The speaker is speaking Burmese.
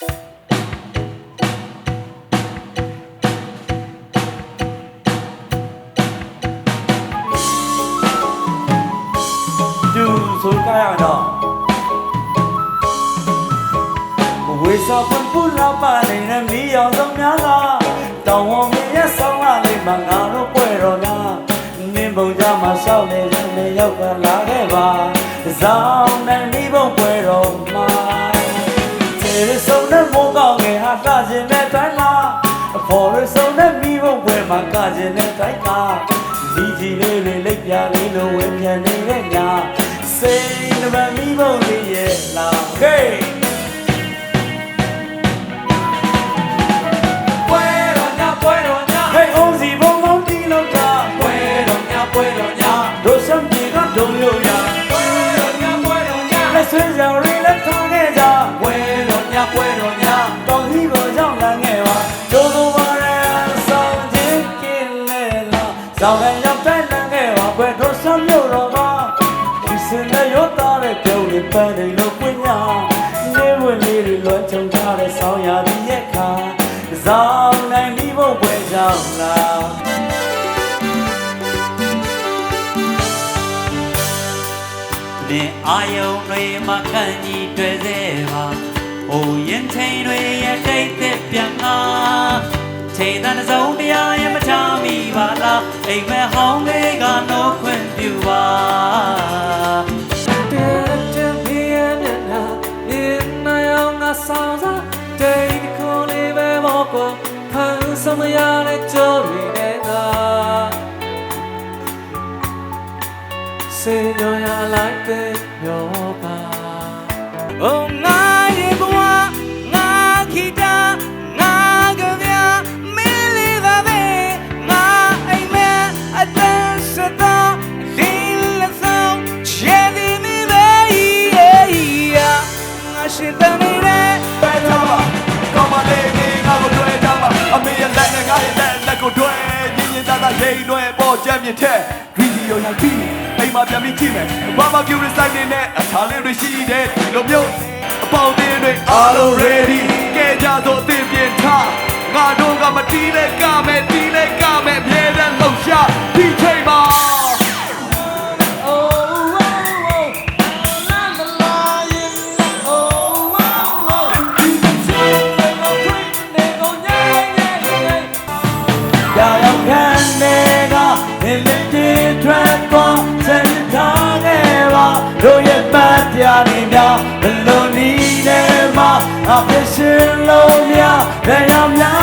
သူဆိုကြရတော့ဝေစာပွန်ပူလာပါနေတဲ့မီးရောင်စုံများလားတောင်ဝမင်းရဲ့ဆောင်းလာလေးမှာငါတို့ပွဲတော်လားနင်းပုံကြမှာရှောက်နေတဲ့နေရောက်ကလာခဲ့ ပါဇောင်းနဲ့မိဘုံပွဲတော်မှာခြေရစုံနဲ့မိုးကောင်းငယ်ဟာကကျင်တဲ့တိုင်းလားအဖော်ရစုံနဲ့မိဘုံပွဲမှာကကျင်တဲ့တိုင်းကဒီကြီးလေးလေးလိပ်ပြလေးလိုဝင်ပြန်နေတဲ့ညာစိတ်နှမမိဘုံလေးရဲ့လာ Hey ပွဲတော်ညပွဲတော်ည Hey အောင်စီဘုံဘုံတီလုံးတာပွဲတော်ညပွဲတော်ည လာဆောင်ရရောက်တိုင်းလမ်းခဲ့ပါဘယ်တို့စံမြို့တော်မှာဒီစင်တဲ့ရောသားတဲ့ပြုံးလေးပန်းနေလို့ပွင့်ညာနေဝင်လေးတွေလွှမ်းချုံထားတဲ့ဆောင်းရာဒီရဲ့ခါဆောင်နိုင်ပြီးဖို့ပွဲကြောင်းလားလင်အာယုံတွေမှာခန့်ကြီးတွေ့စေပါ။ဟိုရင်ချိန်တွေရဲ့တိတ်သက်ပြန်လာ။ချိန်တန်တစ်စုံတရားရဲ့ မချမိပါလား။အိမ်မက်ဟောင်းလေးကနှုတ်ခွင့်ပြုပါတဲ့တဲ့ပြင်းနေတာဒီနာယောင်ငါဆောင်စားတိတ်ခုလေးပဲဘောကွာဟန်စမရတဲ့ကြိုးတွေနဲ့ကစေညရလိုက်တဲ့ပြော ငါရှိတဲ့နေတဲ့ပဲကြပါကောင်းပါလေနေငါကိုတွေ့ကြပါအမေရဲ့လက်နဲ့ငါရဲ့လက်လက်ကိုတွေ့ညင်ညင်သာသာလိန်လွယ်ပေါ်ကြမ်းမြင့်တဲ့ဗီဒီယိုရိုက်ပြီးအိမ်မှာပြန်ပြီးကြည့်မယ်ဘာဘာကျူရီဆိုင်နေနဲ့အထားလေးတွေရှိတယ်ဒီလိုမျိုးအပေါင်းအသင်းတွေအားလုံး ready ကဲကြသို့အသင်ပြင်ထားငါတို့ကမတီးလဲကမ နေများဘလို့နီးနေမှာအပြစ်ရှင်လုံးများဘယ်ရောက်များ